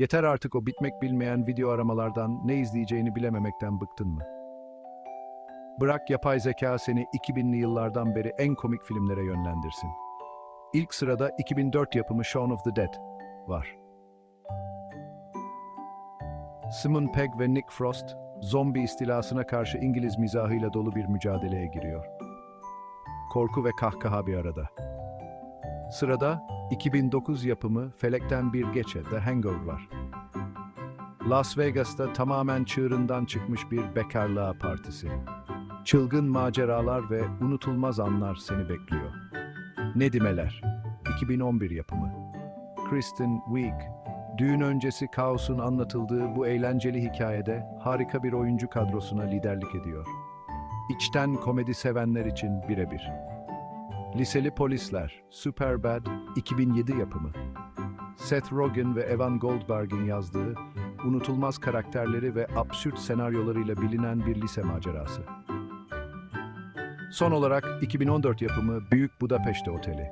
Yeter artık o bitmek bilmeyen video aramalardan ne izleyeceğini bilememekten bıktın mı? Bırak yapay zeka seni 2000'li yıllardan beri en komik filmlere yönlendirsin. İlk sırada 2004 yapımı Shaun of the Dead var. Simon Pegg ve Nick Frost, zombi istilasına karşı İngiliz mizahıyla dolu bir mücadeleye giriyor. Korku ve kahkaha bir arada. Sırada 2009 yapımı Felekten Bir Geçe The Hangover. Las Vegas'ta tamamen çığırından çıkmış bir bekarlığa partisi. Çılgın maceralar ve unutulmaz anlar seni bekliyor. Nedimeler 2011 yapımı. Kristen Wiig, düğün öncesi kaosun anlatıldığı bu eğlenceli hikayede harika bir oyuncu kadrosuna liderlik ediyor. İçten komedi sevenler için birebir. Liseli Polisler, Superbad, 2007 yapımı. Seth Rogen ve Evan Goldberg'in yazdığı, unutulmaz karakterleri ve absürt senaryolarıyla bilinen bir lise macerası. Son olarak 2014 yapımı Büyük Budapeşte Oteli.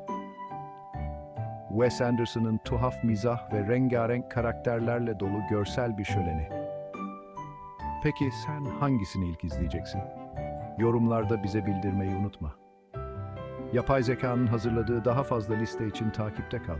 Wes Anderson'ın tuhaf mizah ve rengarenk karakterlerle dolu görsel bir şöleni. Peki sen hangisini ilk izleyeceksin? Yorumlarda bize bildirmeyi unutma. Yapay zekanın hazırladığı daha fazla liste için takipte kal.